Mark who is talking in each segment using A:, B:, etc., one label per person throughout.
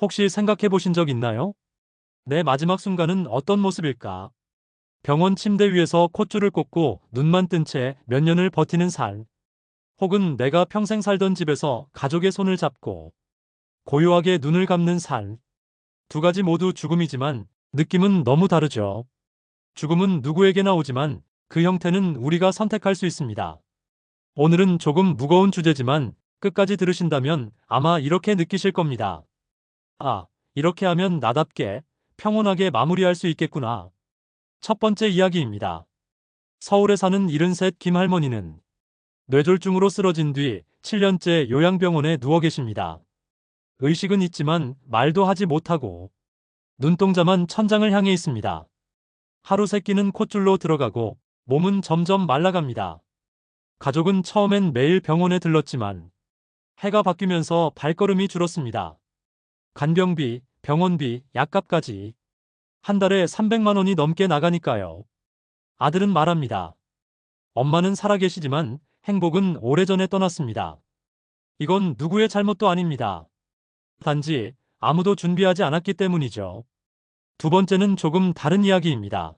A: 혹시 생각해 보신 적 있나요? 내 마지막 순간은 어떤 모습일까? 병원 침대 위에서 콧줄을 꽂고 눈만 뜬 채 몇 년을 버티는 삶. 혹은 내가 평생 살던 집에서 가족의 손을 잡고 고요하게 눈을 감는 삶. 두 가지 모두 죽음이지만 느낌은 너무 다르죠. 죽음은 누구에게나 오지만 그 형태는 우리가 선택할 수 있습니다. 오늘은 조금 무거운 주제지만 끝까지 들으신다면 아마 이렇게 느끼실 겁니다. 아, 이렇게 하면 나답게 평온하게 마무리할 수 있겠구나. 첫 번째 이야기입니다. 서울에 사는 73 김할머니는 뇌졸중으로 쓰러진 뒤 7년째 요양병원에 누워 계십니다. 의식은 있지만 말도 하지 못하고 눈동자만 천장을 향해 있습니다. 하루 세 끼는 콧줄로 들어가고 몸은 점점 말라갑니다. 가족은 처음엔 매일 병원에 들렀지만 해가 바뀌면서 발걸음이 줄었습니다. 간병비, 병원비, 약값까지 한 달에 300만 원이 넘게 나가니까요. 아들은 말합니다. 엄마는 살아계시지만 행복은 오래전에 떠났습니다. 이건 누구의 잘못도 아닙니다. 단지 아무도 준비하지 않았기 때문이죠. 두 번째는 조금 다른 이야기입니다.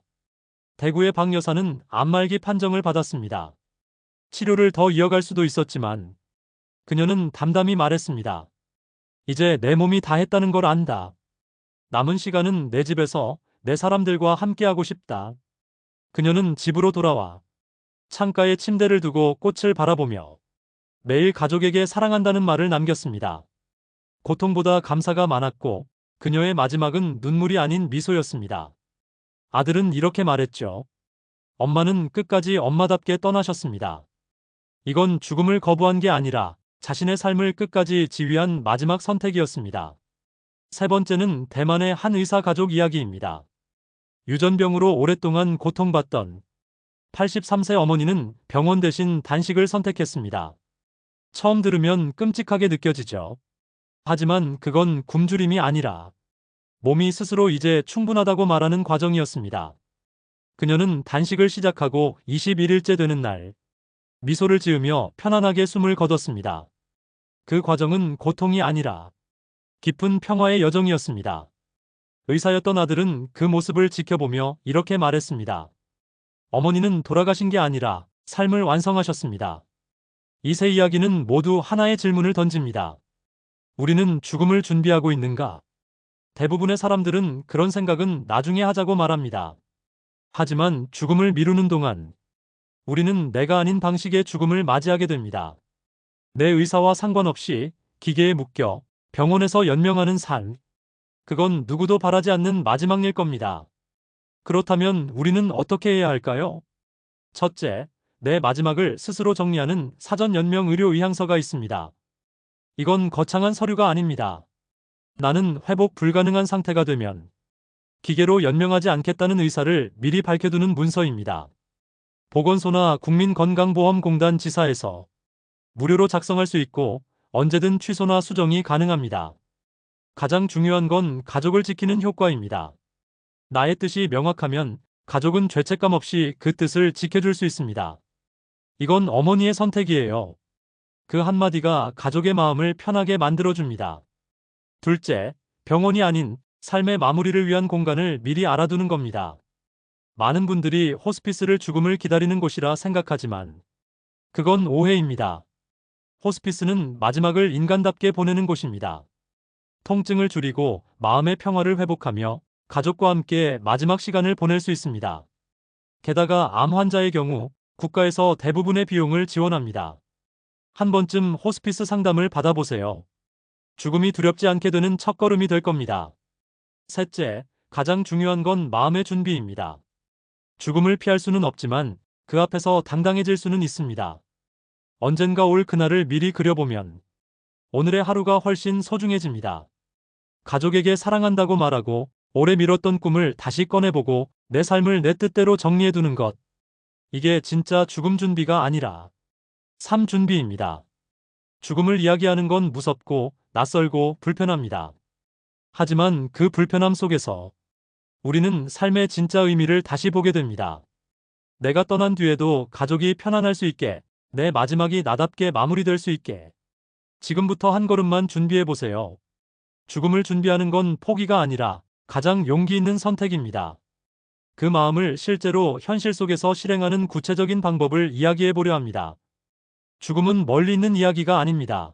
A: 대구의 박 여사는 암말기 판정을 받았습니다. 치료를 더 이어갈 수도 있었지만 그녀는 담담히 말했습니다. 이제 내 몸이 다 했다는 걸 안다. 남은 시간은 내 집에서 내 사람들과 함께하고 싶다. 그녀는 집으로 돌아와 창가에 침대를 두고 꽃을 바라보며 매일 가족에게 사랑한다는 말을 남겼습니다. 고통보다 감사가 많았고 그녀의 마지막은 눈물이 아닌 미소였습니다. 아들은 이렇게 말했죠. 엄마는 끝까지 엄마답게 떠나셨습니다. 이건 죽음을 거부한 게 아니라 자신의 삶을 끝까지 지휘한 마지막 선택이었습니다. 세 번째는 대만의 한 의사 가족 이야기입니다. 유전병으로 오랫동안 고통받던 83세 어머니는 병원 대신 단식을 선택했습니다. 처음 들으면 끔찍하게 느껴지죠. 하지만 그건 굶주림이 아니라 몸이 스스로 이제 충분하다고 말하는 과정이었습니다. 그녀는 단식을 시작하고 21일째 되는 날 미소를 지으며 편안하게 숨을 거뒀습니다. 그 과정은 고통이 아니라 깊은 평화의 여정이었습니다. 의사였던 아들은 그 모습을 지켜보며 이렇게 말했습니다. 어머니는 돌아가신 게 아니라 삶을 완성하셨습니다. 이세 이야기는 모두 하나의 질문을 던집니다. 우리는 죽음을 준비하고 있는가? 대부분의 사람들은 그런 생각은 나중에 하자고 말합니다. 하지만 죽음을 미루는 동안 우리는 내가 아닌 방식의 죽음을 맞이하게 됩니다. 내 의사와 상관없이 기계에 묶여 병원에서 연명하는 삶. 그건 누구도 바라지 않는 마지막 일 겁니다. 그렇다면 우리는 어떻게 해야 할까요? 첫째, 내 마지막을 스스로 정리하는 사전 연명 의료 의향서가 있습니다. 이건 거창한 서류가 아닙니다. 나는 회복 불가능한 상태가 되면 기계로 연명하지 않겠다는 의사를 미리 밝혀두는 문서입니다. 보건소나 국민건강보험공단 지사에서 무료로 작성할 수 있고 언제든 취소나 수정이 가능합니다. 가장 중요한 건 가족을 지키는 효과입니다. 나의 뜻이 명확하면 가족은 죄책감 없이 그 뜻을 지켜줄 수 있습니다. 이건 어머니의 선택이에요. 그 한마디가 가족의 마음을 편하게 만들어줍니다. 둘째, 병원이 아닌 삶의 마무리를 위한 공간을 미리 알아두는 겁니다. 많은 분들이 호스피스를 죽음을 기다리는 곳이라 생각하지만 그건 오해입니다. 호스피스는 마지막을 인간답게 보내는 곳입니다. 통증을 줄이고 마음의 평화를 회복하며 가족과 함께 마지막 시간을 보낼 수 있습니다. 게다가 암 환자의 경우 국가에서 대부분의 비용을 지원합니다. 한 번쯤 호스피스 상담을 받아보세요. 죽음이 두렵지 않게 되는 첫걸음이 될 겁니다. 셋째, 가장 중요한 건 마음의 준비입니다. 죽음을 피할 수는 없지만 그 앞에서 당당해질 수는 있습니다. 언젠가 올 그날을 미리 그려보면 오늘의 하루가 훨씬 소중해집니다. 가족에게 사랑한다고 말하고 오래 미뤘던 꿈을 다시 꺼내보고 내 삶을 내 뜻대로 정리해두는 것. 이게 진짜 죽음 준비가 아니라 삶 준비입니다. 죽음을 이야기하는 건 무섭고 낯설고 불편합니다. 하지만 그 불편함 속에서 우리는 삶의 진짜 의미를 다시 보게 됩니다. 내가 떠난 뒤에도 가족이 편안할 수 있게 내 마지막이 나답게 마무리될 수 있게 지금부터 한 걸음만 준비해 보세요. 죽음을 준비하는 건 포기가 아니라 가장 용기 있는 선택입니다. 그 마음을 실제로 현실 속에서 실행하는 구체적인 방법을 이야기해 보려 합니다. 죽음은 멀리 있는 이야기가 아닙니다.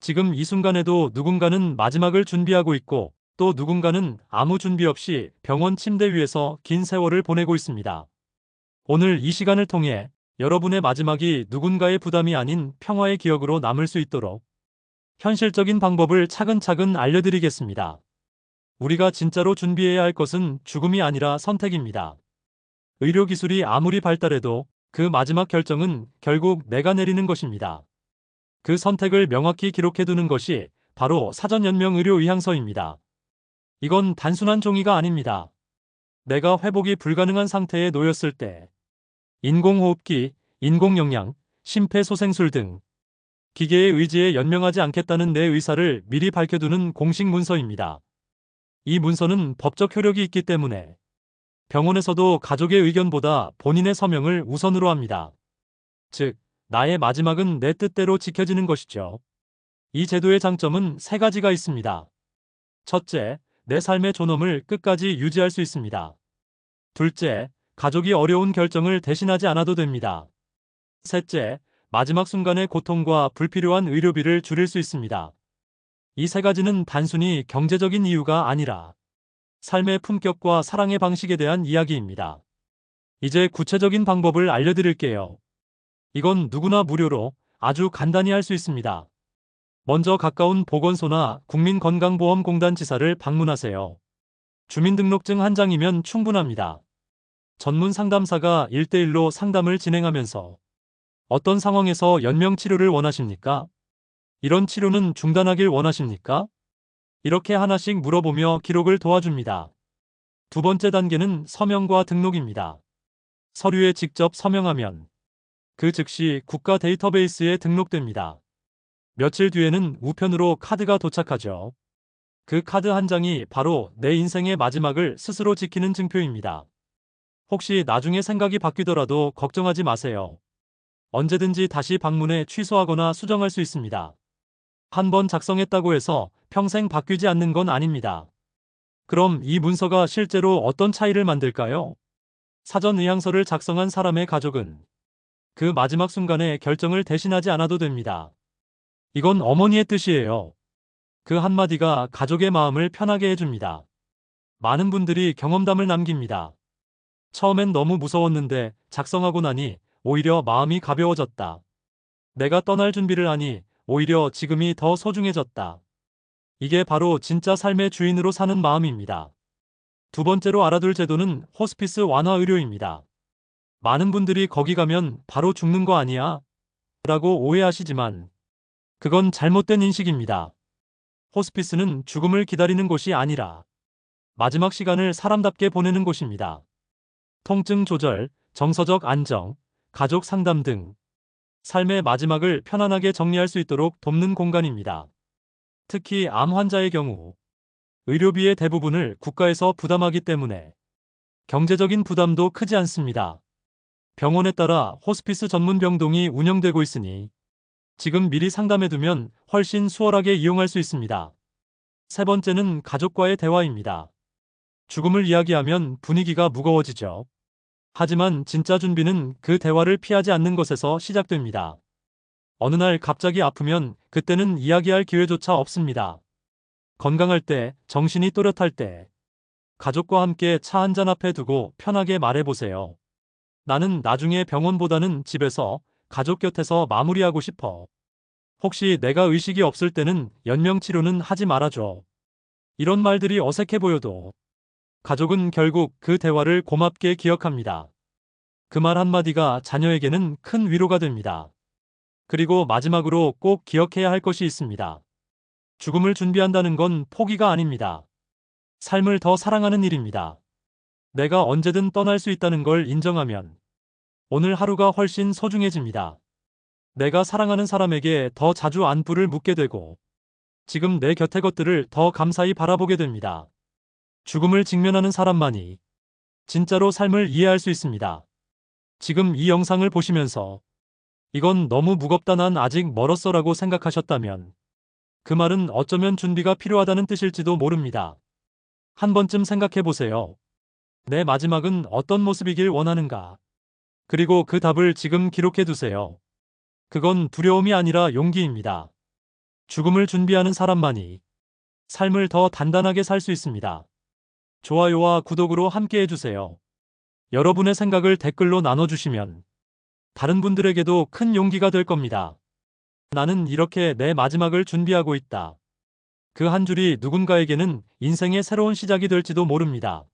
A: 지금 이 순간에도 누군가는 마지막을 준비하고 있고 또 누군가는 아무 준비 없이 병원 침대 위에서 긴 세월을 보내고 있습니다. 오늘 이 시간을 통해 여러분의 마지막이 누군가의 부담이 아닌 평화의 기억으로 남을 수 있도록 현실적인 방법을 차근차근 알려드리겠습니다. 우리가 진짜로 준비해야 할 것은 죽음이 아니라 선택입니다. 의료기술이 아무리 발달해도 그 마지막 결정은 결국 내가 내리는 것입니다. 그 선택을 명확히 기록해두는 것이 바로 사전연명 의료의향서입니다. 이건 단순한 종이가 아닙니다. 내가 회복이 불가능한 상태에 놓였을 때 인공호흡기, 인공영양, 심폐소생술 등 기계의 의지에 연명하지 않겠다는 내 의사를 미리 밝혀두는 공식 문서입니다. 이 문서는 법적 효력이 있기 때문에 병원에서도 가족의 의견보다 본인의 서명을 우선으로 합니다. 즉, 나의 마지막은 내 뜻대로 지켜지는 것이죠. 이 제도의 장점은 세 가지가 있습니다. 첫째, 내 삶의 존엄을 끝까지 유지할 수 있습니다. 둘째, 가족이 어려운 결정을 대신하지 않아도 됩니다. 셋째, 마지막 순간의 고통과 불필요한 의료비를 줄일 수 있습니다. 이 세 가지는 단순히 경제적인 이유가 아니라 삶의 품격과 사랑의 방식에 대한 이야기입니다. 이제 구체적인 방법을 알려드릴게요. 이건 누구나 무료로 아주 간단히 할 수 있습니다. 먼저 가까운 보건소나 국민건강보험공단 지사를 방문하세요. 주민등록증 한 장이면 충분합니다. 전문 상담사가 1대1로 상담을 진행하면서 어떤 상황에서 연명 치료를 원하십니까? 이런 치료는 중단하길 원하십니까? 이렇게 하나씩 물어보며 기록을 도와줍니다. 두 번째 단계는 서명과 등록입니다. 서류에 직접 서명하면 그 즉시 국가 데이터베이스에 등록됩니다. 며칠 뒤에는 우편으로 카드가 도착하죠. 그 카드 한 장이 바로 내 인생의 마지막을 스스로 지키는 증표입니다. 혹시 나중에 생각이 바뀌더라도 걱정하지 마세요. 언제든지 다시 방문해 취소하거나 수정할 수 있습니다. 한 번 작성했다고 해서 평생 바뀌지 않는 건 아닙니다. 그럼 이 문서가 실제로 어떤 차이를 만들까요? 사전 의향서를 작성한 사람의 가족은 그 마지막 순간에 결정을 대신하지 않아도 됩니다. 이건 어머니의 뜻이에요. 그 한마디가 가족의 마음을 편하게 해줍니다. 많은 분들이 경험담을 남깁니다. 처음엔 너무 무서웠는데 작성하고 나니 오히려 마음이 가벼워졌다. 내가 떠날 준비를 하니 오히려 지금이 더 소중해졌다. 이게 바로 진짜 삶의 주인으로 사는 마음입니다. 두 번째로 알아둘 제도는 호스피스 완화 의료입니다. 많은 분들이 거기 가면 바로 죽는 거 아니야? 라고 오해하시지만 그건 잘못된 인식입니다. 호스피스는 죽음을 기다리는 곳이 아니라 마지막 시간을 사람답게 보내는 곳입니다. 통증 조절, 정서적 안정, 가족 상담 등 삶의 마지막을 편안하게 정리할 수 있도록 돕는 공간입니다. 특히 암 환자의 경우 의료비의 대부분을 국가에서 부담하기 때문에 경제적인 부담도 크지 않습니다. 병원에 따라 호스피스 전문 병동이 운영되고 있으니 지금 미리 상담해두면 훨씬 수월하게 이용할 수 있습니다. 세 번째는 가족과의 대화입니다. 죽음을 이야기하면 분위기가 무거워지죠. 하지만 진짜 준비는 그 대화를 피하지 않는 것에서 시작됩니다. 어느 날 갑자기 아프면 그때는 이야기할 기회조차 없습니다. 건강할 때, 정신이 또렷할 때, 가족과 함께 차 한잔 앞에 두고 편하게 말해보세요. 나는 나중에 병원보다는 집에서 가족 곁에서 마무리하고 싶어. 혹시 내가 의식이 없을 때는 연명치료는 하지 말아줘. 이런 말들이 어색해 보여도 가족은 결국 그 대화를 고맙게 기억합니다. 그 말 한마디가 자녀에게는 큰 위로가 됩니다. 그리고 마지막으로 꼭 기억해야 할 것이 있습니다. 죽음을 준비한다는 건 포기가 아닙니다. 삶을 더 사랑하는 일입니다. 내가 언제든 떠날 수 있다는 걸 인정하면 오늘 하루가 훨씬 소중해집니다. 내가 사랑하는 사람에게 더 자주 안부를 묻게 되고 지금 내 곁의 것들을 더 감사히 바라보게 됩니다. 죽음을 직면하는 사람만이 진짜로 삶을 이해할 수 있습니다. 지금 이 영상을 보시면서 이건 너무 무겁다 난 아직 멀었어 라고 생각하셨다면 그 말은 어쩌면 준비가 필요하다는 뜻일지도 모릅니다. 한 번쯤 생각해 보세요. 내 마지막은 어떤 모습이길 원하는가? 그리고 그 답을 지금 기록해 두세요. 그건 두려움이 아니라 용기입니다. 죽음을 준비하는 사람만이 삶을 더 단단하게 살 수 있습니다. 좋아요와 구독으로 함께 해주세요. 여러분의 생각을 댓글로 나눠주시면 다른 분들에게도 큰 용기가 될 겁니다. 나는 이렇게 내 마지막을 준비하고 있다. 그 한 줄이 누군가에게는 인생의 새로운 시작이 될지도 모릅니다.